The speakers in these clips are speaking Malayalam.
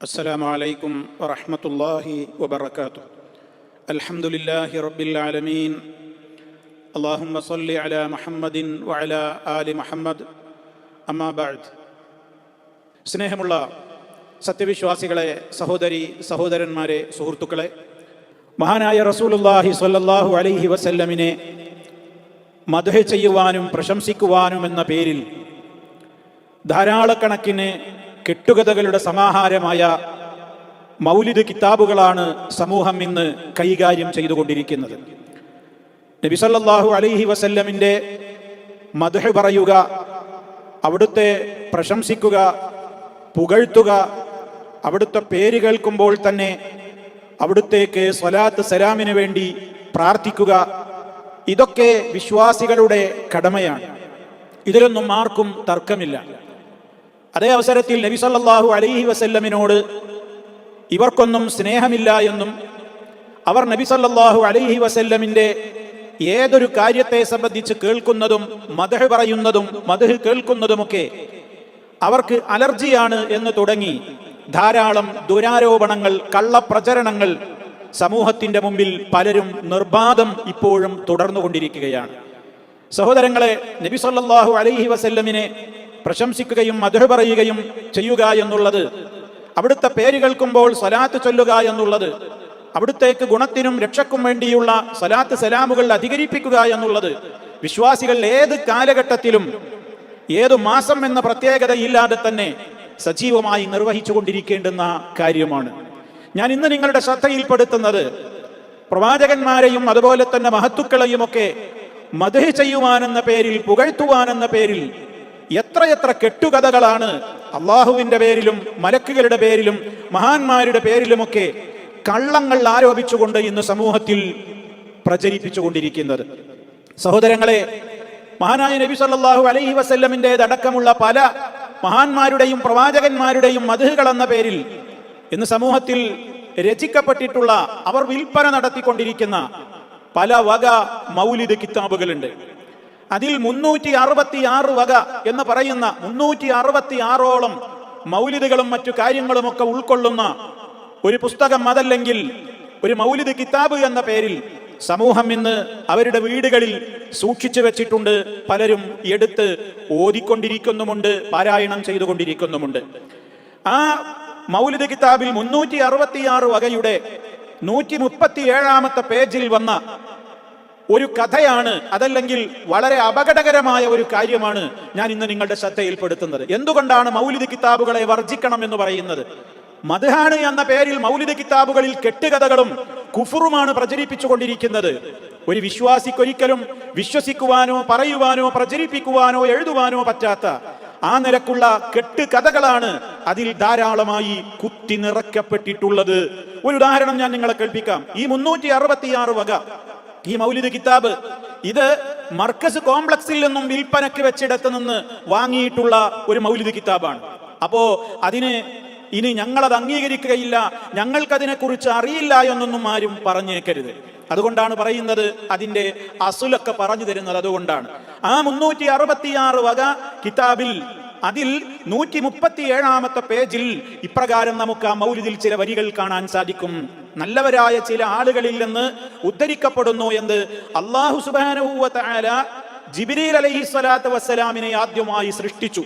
السلام عليكم ورحمة الله وبركاته الحمد لله رب العالمين اللهم صل على محمد وعلى آل محمد أما بعد സ്നേഹമുള്ള സത്യവിശ്വാസികളെ സഹോദരി സഹോദരന്മാരെ സുഹൃത്തുക്കളെ മഹാനായ റസൂലുല്ലാഹി സ്വല്ലല്ലാഹു അലൈഹി വസല്ലമിനെ മധുഹ ചെയ്യുവാനും പ്രശംസിക്കുവാനും എന്ന പേരിൽ ധാരാളക്കണക്കിന് കെട്ടുകഥകളുടെ സമാഹാരമായ മൗലിദ് കിതാബുകളാണ് സമൂഹം ഇന്ന് കൈകാര്യം ചെയ്തുകൊണ്ടിരിക്കുന്നത്. നബിസല്ലാഹു അലൈഹി വസല്ലമിന്റെ മധു പറയുക അവിടുത്തെ പ്രശംസിക്കുക പുകഴ്ത്തുക അവിടുത്തെ പേര് കേൾക്കുമ്പോൾ തന്നെ അവിടുത്തേക്ക് സ്വലാത്ത് സലാമിന് വേണ്ടി പ്രാർത്ഥിക്കുക ഇതൊക്കെ വിശ്വാസികളുടെ കടമയാണ്. ഇതിലൊന്നും ആർക്കും തർക്കമില്ല. അതേ അവസരത്തിൽ നബി സല്ലാഹു അലൈഹി വസല്ലമിനോട് ഇവർക്കൊന്നും സ്നേഹമില്ല എന്നും അവർ നബി സല്ലാഹു അലൈഹി വസല്ലമിന്റെ ഏതൊരു കാര്യത്തെ സംബന്ധിച്ച് കേൾക്കുന്നതും മദഹ് പറയുന്നതും മദഹ് കേൾക്കുന്നതുമൊക്കെ അവർക്ക് അലർജിയാണ് എന്ന് തുടങ്ങി ധാരാളം ദുരാരോപണങ്ങൾ കള്ളപ്രചരണങ്ങൾ സമൂഹത്തിന്റെ മുമ്പിൽ പലരും നിർബാധം ഇപ്പോഴും തുടർന്നുകൊണ്ടിരിക്കുകയാണ്. സഹോദരങ്ങളെ നബി സല്ലല്ലാഹു അലൈഹി വസല്ലമിനെ പ്രശംസിക്കുകയും മധുര പറയുകയും ചെയ്യുക എന്നുള്ളത്. അവിടുത്തെ പേര് കേൾക്കുമ്പോൾ സലാത്ത് ചൊല്ലുക എന്നുള്ളത്. അവിടുത്തേക്ക് ഗുണത്തിനും രക്ഷക്കും വേണ്ടിയുള്ള സലാത്ത് സലാമുകൾ അധികരിപ്പിക്കുക എന്നുള്ളത്. വിശ്വാസികൾ ഏത് കാലഘട്ടത്തിലും ഏത് മാസം എന്ന പ്രത്യേകതയില്ലാതെ തന്നെ സജീവമായി നിർവഹിച്ചു കൊണ്ടിരിക്കേണ്ടുന്ന കാര്യമാണ്. ഞാൻ ഇന്ന് നിങ്ങളുടെ ശ്രദ്ധയിൽപ്പെടുത്തുന്നത് പ്രവാചകന്മാരെയും അതുപോലെ തന്നെ മഹത്തുക്കളെയും ഒക്കെ മധു ചെയ്യുവാനെന്ന പേരിൽ പുകഴ്ത്തുവാനെന്ന പേരിൽ എത്രയെത്ര കെട്ടുകഥകളാണ് അള്ളാഹുവിന്റെ പേരിലും മലക്കുകളുടെ പേരിലും മഹാന്മാരുടെ പേരിലുമൊക്കെ കള്ളങ്ങൾ ആരോപിച്ചുകൊണ്ട് ഇന്ന് സമൂഹത്തിൽ പ്രചരിപ്പിച്ചുകൊണ്ടിരിക്കുന്നത്. സഹോദരങ്ങളെ മഹാനായ നബി സല്ലാഹു അലൈഹി വസല്ലമിന്റെതടക്കമുള്ള പല മഹാന്മാരുടെയും പ്രവാചകന്മാരുടെയും മധുഹുകൾ എന്ന പേരിൽ ഇന്ന് സമൂഹത്തിൽ രചിക്കപ്പെട്ടിട്ടുള്ള അവർ വിൽപ്പന നടത്തിക്കൊണ്ടിരിക്കുന്ന പല വക മൗലിദ് കിതാബുകളുണ്ട്. അതിൽ മുന്നൂറ്റി അറുപത്തി ആറ് വക എന്ന് പറയുന്ന മുന്നൂറ്റി അറുപത്തി ആറോളം മൗലിദുകളും മറ്റു കാര്യങ്ങളുമൊക്കെ ഉൾക്കൊള്ളുന്ന ഒരു പുസ്തകം അതല്ലെങ്കിൽ ഒരു മൗലിദ് കിതാബ് എന്ന പേരിൽ സമൂഹം ഇന്ന് അവരുടെ വീടുകളിൽ സൂക്ഷിച്ചു വെച്ചിട്ടുണ്ട്. പലരും എടുത്ത് ഓതിക്കൊണ്ടിരിക്കുന്നുമുണ്ട് പാരായണം ചെയ്തുകൊണ്ടിരിക്കുന്നുമുണ്ട്. ആ മൗലിദ് കിതാബിൽ മുന്നൂറ്റി അറുപത്തിയാറ് വകയുടെ നൂറ്റി മുപ്പത്തി ഏഴാമത്തെ പേജിൽ വന്ന ഒരു കഥയാണ് അതല്ലെങ്കിൽ വളരെ അപകടകരമായ ഒരു കാര്യമാണ് ഞാൻ ഇന്ന് നിങ്ങളുടെ ശ്രദ്ധയിൽപ്പെടുത്തുന്നത്. എന്തുകൊണ്ടാണ് മൗലിദ് കിതാബുകളെ വർജിക്കണം എന്ന് പറയുന്നത്? മദ്ഹാണ് എന്ന പേരിൽ മൗലിദ് കിതാബുകളിൽ കെട്ടുകഥകളും കുഫറുമാണ് പ്രചരിപ്പിച്ചുകൊണ്ടിരിക്കുന്നത്. ഒരു വിശ്വാസിക്കൊരിക്കലും വിശ്വസിക്കുവാനോ പറയുവാനോ പ്രചരിപ്പിക്കുവാനോ എഴുതുവാനോ പറ്റാത്ത ആ നിരക്കുള്ള കെട്ട് കഥകളാണ് അതിൽ ധാരാളമായി കുത്തി നിറയ്ക്കപ്പെട്ടിട്ടുള്ളത്. ഒരു ഉദാഹരണം ഞാൻ നിങ്ങളെ കേൾപ്പിക്കാം. ഈ മുന്നൂറ്റി അറുപത്തിയാറ് വക ഈ മൗലിദ് കിതാബ് ഇത് മർക്കസ് കോംപ്ലക്സിൽ നിന്നും വിൽപ്പനക്ക് വെച്ചിടത്ത് നിന്ന് വാങ്ങിയിട്ടുള്ള ഒരു മൗലിദ് കിതാബാണ്. അപ്പോ അതിന് ഇനി ഞങ്ങളത് അംഗീകരിക്കുകയില്ല ഞങ്ങൾക്കതിനെ കുറിച്ച് അറിയില്ല എന്നൊന്നും ആരും പറഞ്ഞേക്കരുത്. അതുകൊണ്ടാണ് പറയുന്നത് അതിന്റെ അസുലൊക്കെ പറഞ്ഞു തരുന്നത് അതുകൊണ്ടാണ്. ആ മുന്നൂറ്റി അറുപത്തിയാറ് വക കിതാബിൽ അതിൽ നൂറ്റി മുപ്പത്തി ഏഴാമത്തെ പേജിൽ ഇപ്രകാരം നമുക്ക് ആ മൗലിദിൽ ചില വരികൾ കാണാൻ സാധിക്കും. നല്ലവരായ ചില ആളുകളിൽ നിന്ന് ഉദ്ധരിക്കപ്പെടുന്നു എന്ന് അള്ളാഹു സുബാനുഭൂവല ജിബിരിൽ അലഹി സ്വലാത്ത് വസ്സലാമിനെ ആദ്യമായി സൃഷ്ടിച്ചു.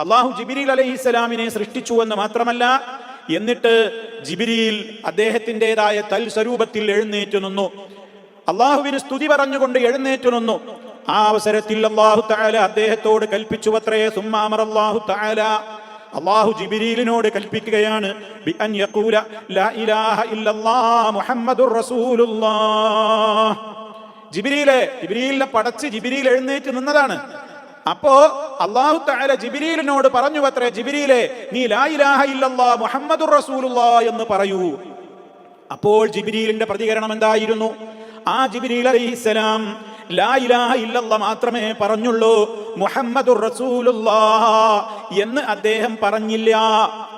അള്ളാഹു ജിബിരിൽ അലഹി സ്വലാമിനെ സൃഷ്ടിച്ചു എന്ന് മാത്രമല്ല എന്നിട്ട് ജിബിരിയിൽ അദ്ദേഹത്തിന്റെതായ തൽ സ്വരൂപത്തിൽ എഴുന്നേറ്റു നിന്നു. അള്ളാഹുവിന് സ്തുതി പറഞ്ഞുകൊണ്ട് എഴുന്നേറ്റു നിന്നു. ആ അവസരത്തിൽ അള്ളാഹു താല അദ്ദേഹത്തോട് കൽപ്പിച്ചു അത്രേ സുമ്മാമർ അള്ളാഹു താല അള്ളാഹു ജിബിരിലിനോട് കൽപ്പിക്കുകയാണ് ജിബിരിയിലെ ജിബിരിയിലിനെ പടച്ച് ജിബിരിയിൽ എഴുന്നേറ്റ് നിന്നതാണ്. അപ്പോ അള്ളാഹു താല ജിബിരിയിലിനോട് പറഞ്ഞു അത്രേ ജിബിരിയിലെ നീ ലാ ഇലാഹ ഇല്ലല്ലാ മുഹമ്മദുർ റസൂലുള്ളാഹ് എന്ന് പറയൂ. അപ്പോൾ ജിബിരിയിലിന്റെ പ്രതികരണം എന്തായിരുന്നു? ആ ജിബിരിൽ അലൈഹിസ്സലാം ലാ ഇലാഹ മാത്രമേ പറഞ്ഞുള്ളൂ. മുഹമ്മദുർ എന്ന് അദ്ദേഹം പറഞ്ഞില്ല.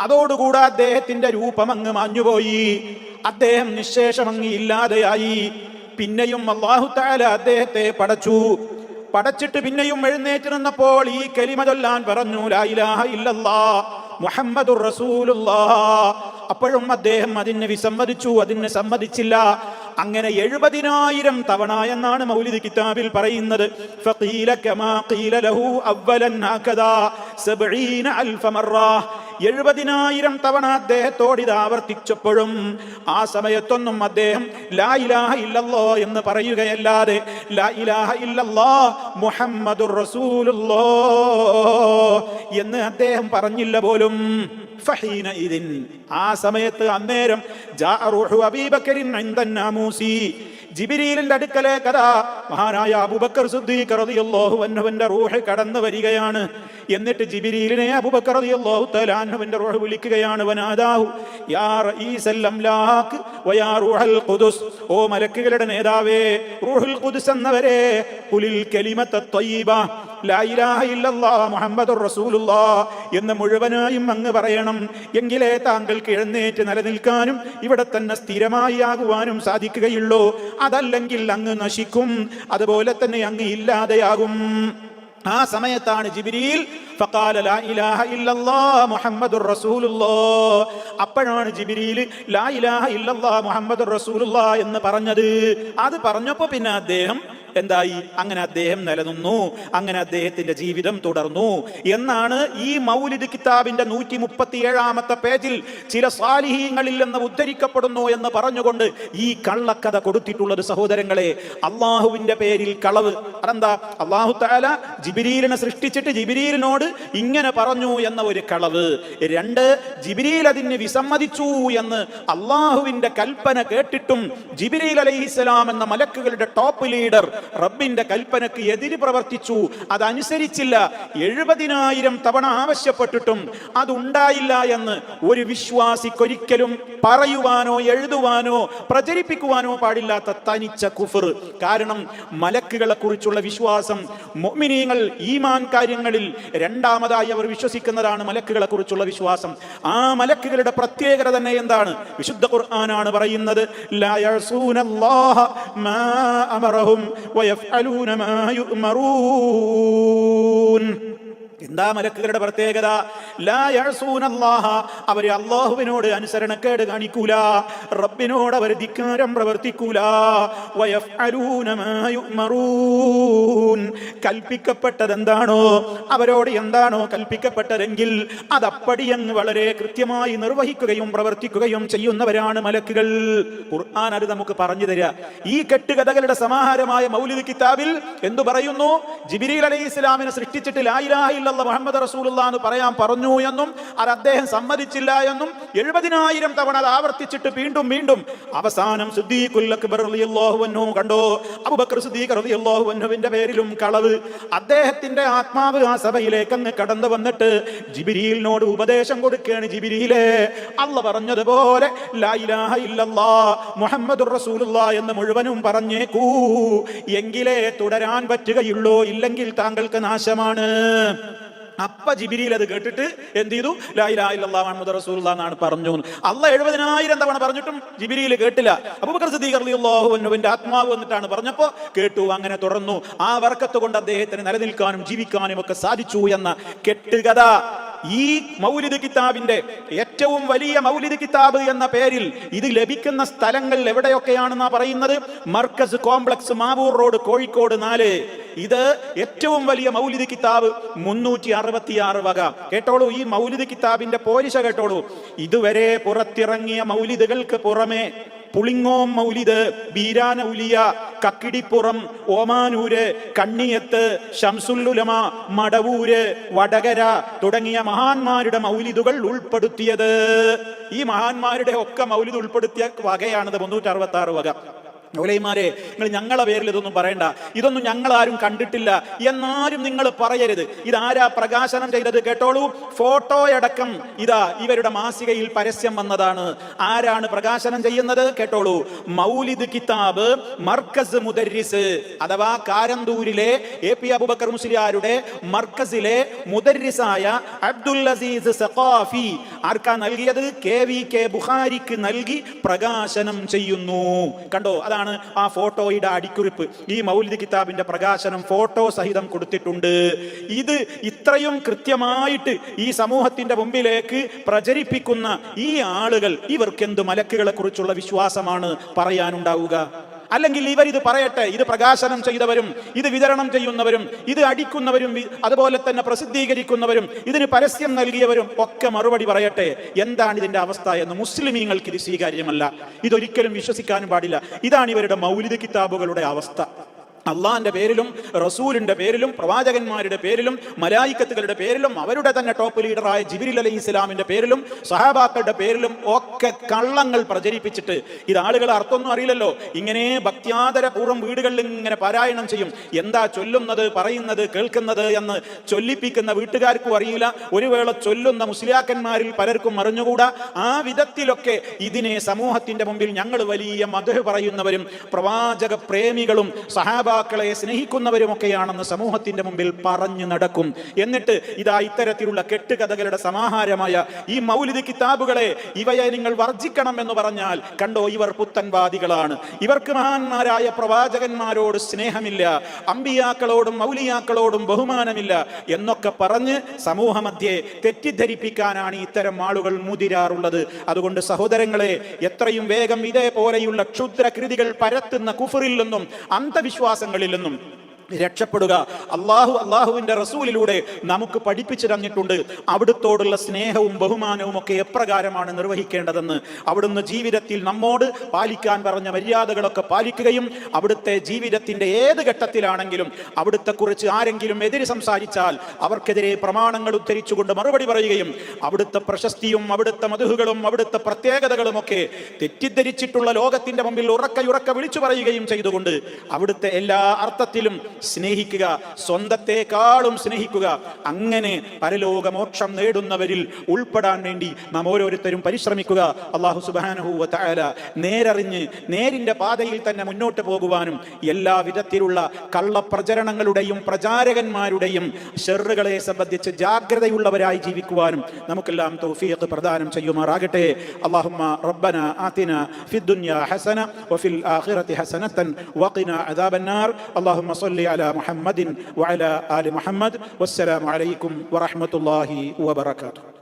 അതോടുകൂടെ അദ്ദേഹത്തിന്റെ രൂപം അങ്ങ് മാഞ്ഞുപോയി. അദ്ദേഹം നിശേഷം അങ്ങ് ഇല്ലാതെയായി. പിന്നെയും അള്ളാഹു താല അദ്ദേഹത്തെ പടച്ചു. പടച്ചിട്ട് പിന്നെയും എഴുന്നേറ്റ് നിന്നപ്പോൾ ഈ കലിമ ചൊല്ലാൻ പറഞ്ഞു ലാ ഇലാഹ ഇല്ലല്ലാ മുഹമ്മദുർ അപ്പോഴും അദ്ദേഹം അതിന് വിസമ്മതിച്ചു അതിന് സമ്മതിച്ചില്ല. അങ്ങനെ എഴുപതിനായിരം തവണ എന്നാണ് മൗലിദ് കിതാബിൽ പറയുന്നത്. എഴുപതിനായിരം തവണ അദ്ദേഹത്തോട് ഇത് ആവർത്തിച്ചപ്പോഴും ആ സമയത്തൊന്നും അദ്ദേഹം ലാ ഇലാഹ ഇല്ലല്ലോ എന്ന് പറയുകയല്ലാതെ ലാ ഇലാഹ ഇല്ലല്ലോ മുഹമ്മദുർ റസൂലുള്ളോ എന്ന് അദ്ദേഹം പറഞ്ഞില്ല പോലും. ആ സമയത്ത് അന്നേരം ജിബിരിലിന്റെ അടുക്കലെ കഥ. മഹാനായ അബുബക്കർ സുദ്ദീഖ് റളിയല്ലാഹു റൂഹ് കടന്നു വരികയാണ്. എന്നിട്ട് ജിബിരിലിനെ അബുബക്കർ റളിയല്ലാഹു റൂഹ് വിളിക്കുകയാണ്. വനാദാഹു യാ വയാ ഓ മലക്കുകളുടെ നേതാവേ റൂഹുൽ എന്നവരെ ത്വയ്യിബ. മുഹമ്മദുർ എന്ന് മുഴുവനായും അങ്ങ് പറയണം. എങ്കിലേ താങ്കൾക്ക് എഴുന്നേറ്റ് നിലനിൽക്കാനും ഇവിടെ തന്നെ സ്ഥിരമായി ആകുവാനും സാധിക്കുകയുള്ളൂ. അതല്ലെങ്കിൽ അങ്ങ് നശിക്കും. അതുപോലെ തന്നെ അങ്ങ് ഇല്ലാതെയാകും. ആ സമയത്താണ് ജിബിരിയിൽ അപ്പോഴാണ് ജിബിരിയിൽ ലാ ഇലാഹ ഇല്ലല്ലാ റസൂലുള്ള എന്ന് പറഞ്ഞത്. അത് പറഞ്ഞപ്പോൾ പിന്നെ അദ്ദേഹം എന്തായി? അങ്ങനെ അദ്ദേഹം നിലനിന്നു. അങ്ങനെ അദ്ദേഹത്തിന്റെ ജീവിതം തുടർന്നു. എന്നാണ് ഈ മൗലിദ് കിതാബിന്റെ നൂറ്റി മുപ്പത്തി ഏഴാമത്തെ പേജിൽ ചില സാലിഹീങ്ങളിൽ നിന്ന് ഉദ്ധരിക്കപ്പെടുന്നു എന്ന് പറഞ്ഞുകൊണ്ട് ഈ കള്ളക്കഥ കൊടുത്തിട്ടുള്ളത് സഹോദരങ്ങളെ അള്ളാഹുവിന്റെ പേരിൽ കളവ്. അതെന്താ? അള്ളാഹു താല ജിബിരീലിനെ സൃഷ്ടിച്ചിട്ട് ജിബിരീലിനോട് ഇങ്ങനെ പറഞ്ഞു എന്ന ഒരു കളവ്. രണ്ട് ജിബിരീൽ അതിന് വിസമ്മതിച്ചു എന്ന് അള്ളാഹുവിന്റെ കൽപ്പന കേട്ടിട്ടും ജിബിരീൽ അലൈഹിസ്സലാം എന്ന മലക്കുകളുടെ ടോപ്പ് ലീഡർ റബ്ബിന്റെ കൽപ്പനക്ക് എതിര് പ്രവർത്തിച്ചു. അതനുസരിച്ചില്ല. എഴുപതിനായിരം തവണ ആവശ്യപ്പെട്ടിട്ടും അതുണ്ടായില്ല എന്ന് ഒരു വിശ്വാസിക്കൊരിക്കലും പറയുവാനോ എഴുതുവാനോ പ്രചരിപ്പിക്കുവാനോ പാടില്ലാത്ത തനിച്ച കുഫർ. കാരണം മലക്കുകളെ കുറിച്ചുള്ള വിശ്വാസം മൊമിനിയങ്ങൾ ഈമാൻ കാര്യങ്ങളിൽ രണ്ടാമതായി അവർ വിശ്വസിക്കുന്നതാണ് മലക്കുകളെ കുറിച്ചുള്ള വിശ്വാസം. ആ മലക്കുകളുടെ പ്രത്യേകത തന്നെ എന്താണ്? വിശുദ്ധ ഖുർആനാണ് പറയുന്നത് ويفعلون ما يؤمرون. എന്താ മലക്കുകളുടെ പ്രത്യേകത? അവർ അള്ളാഹുവിനോട് അനുസരണക്കേട് കാണിക്കൂല. റബ്ബിനോട് അവർ ധിക്കാരം പ്രവർത്തിക്കൂല. കൽപ്പിക്കപ്പെട്ടത് എന്താണോ അവരോട് എന്താണോ കൽപ്പിക്കപ്പെട്ടതെങ്കിൽ അതപ്പടി അങ്ങ് വളരെ കൃത്യമായി നിർവഹിക്കുകയും പ്രവർത്തിക്കുകയും ചെയ്യുന്നവരാണ് മലക്കുകൾ. ഖുർആൻ അത് നമുക്ക് പറഞ്ഞു തരിക ഈ കെട്ടുകഥകളുടെ സമാഹാരമായ മൗലിദ് കിതാബിൽ എന്തു പറയുന്നു? ജിബിരിൽ അലൈഹി ഇസ്ലാമിനെ സൃഷ്ടിച്ചിട്ട് ലാ ഇലാഹ ഇല്ലല്ലാഹ് മുഹമ്മദ് റസൂലുള്ള എന്ന് പറയാൻ പറഞ്ഞു എന്നും അത് അദ്ദേഹം സമ്മതിച്ചില്ല എന്നും എഴുപതിനായിരം തവണ അത് ആവർത്തിച്ചിട്ട് വീണ്ടും വീണ്ടും അവസാനം അൻഹു കണ്ടോ? അബൂബക്കർ പേരിലും കളവ്. അദ്ദേഹത്തിന്റെ ആത്മാവ് ആ സഭയിലേക്ക് അങ്ങ് കടന്നു വന്നിട്ട് ജിബിരിയിലിനോട് ഉപദേശം കൊടുക്കുകയാണ് ജിബിരിയിലെ അള്ള പറഞ്ഞതുപോലെ മുഹമ്മദുർ എന്ന് മുഴുവനും പറഞ്ഞേക്കൂ. എങ്കിലേ തുടരാൻ പറ്റുകയുള്ളൂ ഇല്ലെങ്കിൽ താങ്കൾക്ക് നാശമാണ്. അപ്പ ജിബിരിയിൽ അത് കേട്ടിട്ട് എന്ത് ചെയ്തു? മുഹമ്മദ് റസൂൽ എന്നാണ് പറഞ്ഞു. അള്ള എഴുപതിനായിരം തവണ പറഞ്ഞിട്ടും ജിബിരിയിൽ കേട്ടില്ല. അബൂബക്കർ സിദ്ദീഖ് ആത്മാവ് എന്നിട്ടാണ് പറഞ്ഞപ്പോൾ കേട്ടു അങ്ങനെ തുടർന്നു. ആ വർക്കത്ത് കൊണ്ട് അദ്ദേഹത്തിന് നിലനിൽക്കാനും ജീവിക്കാനും ഒക്കെ സാധിച്ചു എന്ന കെട്ടുകഥ. ഈ മൗലിദ് കിതാബിന്റെ ഏറ്റവും വലിയ മൗലിദ് കിതാബ് എന്ന പേരിൽ ഇത് ലഭിക്കുന്ന സ്ഥലങ്ങൾ എവിടെയൊക്കെയാണെന്നാ പറയുന്നത്? മർക്കസ് കോംപ്ലക്സ് മാവൂർ റോഡ് കോഴിക്കോട് നാല്. ഇത് ഏറ്റവും വലിയ മൗലിദ് കിതാബ് മുന്നൂറ്റി അറുപത്തിയാറ് വക. കേട്ടോളൂ ഈ മൗലിദ് കിതാബിന്റെ പോലിശ കേട്ടോളൂ. ഇതുവരെ പുറത്തിറങ്ങിയ മൗലിദുകൾക്ക് പുറമെ പുളിങ്ങോം മൗലിദ് ബീരാനൗലിയ കക്കിടിപ്പുറം ഓമാനൂര് കണ്ണിയത്ത് ഷംസുല്ലുലമ മടവൂര് വടകര തുടങ്ങിയ മഹാന്മാരുടെ മൗലിദുകൾ ഉൾപ്പെടുത്തിയത്. ഈ മഹാന്മാരുടെ ഒക്കെ മൗലിദ് ഉൾപ്പെടുത്തിയ വകയാണത് മുന്നൂറ്റി അറുപത്തി ആറ് വക. മൗലൈമാരെ നിങ്ങൾ ഞങ്ങളെ പേരിൽ ഇതൊന്നും പറയണ്ട. ഇതൊന്നും ഞങ്ങൾ ആരും കണ്ടിട്ടില്ല എന്നാരും നിങ്ങൾ പറയരുത്. ഇതാരാ പ്രകാശനം ചെയ്തത് കേട്ടോളൂ? ഫോട്ടോയടക്കം ഇതാ ഇവരുടെ മാസികയിൽ പരസ്യം വന്നതാണ്. ആരാണ് പ്രകാശനം ചെയ്യുന്നത് കേട്ടോളൂ? മൗലിദ് കിതാബ് മർക്കസ് മുദരിസ് അഥവാ കാരന്തൂരിലെ എ പി അബുബക്കർ മുസ്ലിയാരുടെ മർക്കസിലെ മുദരിസായ അബ്ദുൽ അസീസ് സഖാഫി. ആർക്കാ നൽകിയത്? കെ വി കെ ബുഹാരിക്ക് നൽകി പ്രകാശനം ചെയ്യുന്നു. കണ്ടോ? അതാണ് ഇതാണ് ആ ഫോട്ടോയുടെ അടിക്കുറിപ്പ്. ഈ മൗലിദ് കിതാബിന്റെ പ്രകാശനം ഫോട്ടോ സഹിതം കൊടുത്തിട്ടുണ്ട്. ഇത് ഇത്രയും കൃത്യമായിട്ട് ഈ സമൂഹത്തിന്റെ മുമ്പിലേക്ക് പ്രചരിപ്പിക്കുന്ന ഈ ആളുകൾ ഇവർക്കെന്ത് മലക്കുകളെ കുറിച്ചുള്ള വിശ്വാസമാണ് പറയാനുണ്ടാവുക? അല്ലെങ്കിൽ ഇവർ ഇത് പറയട്ടെ ഇത് പ്രകാശനം ചെയ്തവരും ഇത് വിതരണം ചെയ്യുന്നവരും ഇത് അടിക്കുന്നവരും അതുപോലെ തന്നെ പ്രസിദ്ധീകരിക്കുന്നവരും ഇതിന് പരസ്യം നൽകിയവരും ഒക്കെ മറുപടി പറയട്ടെ. എന്താണ് ഇതിന്റെ അവസ്ഥ എന്ന് മുസ്ലിമീങ്ങൾക്ക് ഇത് സ്വീകാര്യമല്ല. ഇതൊരിക്കലും വിശ്വസിക്കാനും പാടില്ല. ഇതാണ് ഇവരുടെ മൗലിക കിതാബുകളുടെ അവസ്ഥ. അള്ളാന്റെ പേരിലും റസൂലിന്റെ പേരിലും പ്രവാചകന്മാരുടെ പേരിലും മലായിക്കത്തുകളുടെ പേരിലും അവരുടെ തന്നെ ടോപ്പ് ലീഡറായ ജിബിരിൽ അലൈഹി ഇസ്ലാമിന്റെ പേരിലും സഹാബാക്കളുടെ പേരിലും ഒക്കെ കള്ളങ്ങൾ പ്രചരിപ്പിച്ചിട്ട് ഇത് ആളുകൾ അർത്ഥമൊന്നും അറിയില്ലല്ലോ. ഇങ്ങനെ ഭക്ത്യാദരപൂർവം വീടുകളിൽ ഇങ്ങനെ പാരായണം ചെയ്യും. എന്താ ചൊല്ലുന്നത് പറയുന്നത് കേൾക്കുന്നത് എന്ന് ചൊല്ലിപ്പിക്കുന്ന വീട്ടുകാർക്കും അറിയില്ല. ഒരു വേള ചൊല്ലുന്ന മുസ്ലിയാക്കന്മാരിൽ പലർക്കും അറിഞ്ഞുകൂടാ. ആ വിധത്തിലൊക്കെ ഇതിനെ സമൂഹത്തിന്റെ മുമ്പിൽ ഞങ്ങൾ വലിയ മധു പറയുന്നവരും പ്രവാചക പ്രേമികളും സഹാബാക്കളെ സ്നേഹിക്കുന്നവരുമൊക്കെയാണെന്ന് സമൂഹത്തിന്റെ മുമ്പിൽ പറഞ്ഞു നടക്കും. എന്നിട്ട് ഇതാ ഇത്തരത്തിലുള്ള കെട്ടുകഥകളുടെ സമാഹാരമായ ഈ മൗലിദ് കിതാബുകളെ ഇവയെ നിങ്ങൾ വർജിക്കണം എന്ന് പറഞ്ഞാൽ കണ്ടോ ഇവർ പുത്തൻവാദികളാണ്. ഇവർക്ക് മഹാന്മാരായ പ്രവാചകന്മാരോട് സ്നേഹമില്ല അമ്പിയാക്കളോടും മൗലിയാക്കളോടും ബഹുമാനമില്ല എന്നൊക്കെ പറഞ്ഞ് സമൂഹമധ്യേ തെറ്റിദ്ധരിപ്പിക്കാനാണ് ഇത്തരം ആളുകൾ മുതിരാറുള്ളത്. അതുകൊണ്ട് സഹോദരങ്ങളെ എത്രയും വേഗം ഇതേപോലെയുള്ള ക്ഷുദ്രകൃതികൾ പരത്തുന്ന കുഫറിൽ നിന്നും നിന്നും രക്ഷപ്പെടുക. അള്ളാഹു അള്ളാഹുവിന്റെ റസൂലിലൂടെ നമുക്ക് പഠിപ്പിച്ചു തന്നിട്ടുണ്ട്. അവിടുത്തോടുള്ള സ്നേഹവും ബഹുമാനവും ഒക്കെ എപ്രകാരമാണ് നിർവഹിക്കേണ്ടതെന്ന്. അവിടുന്ന് ജീവിതത്തിൽ നമ്മോട് പാലിക്കാൻ പറഞ്ഞ മര്യാദകളൊക്കെ പാലിക്കുകയും അവിടുത്തെ ജീവിതത്തിന്റെ ഏത് ഘട്ടത്തിലാണെങ്കിലും അവിടുത്തെ കുറിച്ച് ആരെങ്കിലും എതിര് സംസാരിച്ചാൽ അവർക്കെതിരെ പ്രമാണങ്ങൾ ഉദ്ധരിച്ചുകൊണ്ട് മറുപടി പറയുകയും അവിടുത്തെ പ്രശസ്തിയും അവിടുത്തെ മധുഹുകളും അവിടുത്തെ പ്രത്യേകതകളും ഒക്കെ തെറ്റിദ്ധരിച്ചിട്ടുള്ള ലോകത്തിന്റെ മുമ്പിൽ ഉറക്കയുറക്ക വിളിച്ചു പറയുകയും ചെയ്തുകൊണ്ട് അവിടുത്തെ എല്ലാ അർത്ഥത്തിലും സ്നേഹിക്കുക സ്വന്തത്തെക്കാളും സ്നേഹിക്കുക അങ്ങനെ പരലോകമോക്ഷം നേടുന്നവരിൽ ഉൾപ്പെടാൻ വേണ്ടി നാം ഓരോരുത്തരും പരിശ്രമിക്കുക അള്ളാഹു സുബാനഹുവ തആല നേരറിഞ്ഞ് നേരിന്റെ പാതയിൽ തന്നെ മുന്നോട്ട് പോകുവാനും എല്ലാ വിധത്തിലുള്ള കള്ളപ്രചരണങ്ങളുടെയും പ്രചാരകന്മാരുടെയും ഷെറുകളെ സംബന്ധിച്ച് ജാഗ്രതയുള്ളവരായി ജീവിക്കുവാനും നമുക്കെല്ലാം തൗഫീഖ് പ്രദാനം ചെയ്യുമാറാകട്ടെ അള്ളാഹുമ്മ റബ്ബന ആതിന ഫി الدنيا حسنة وفي الآخرة حسنة وقنا عذاب النار اللهم صل على محمد وعلى آل محمد والسلام عليكم ورحمة الله وبركاته.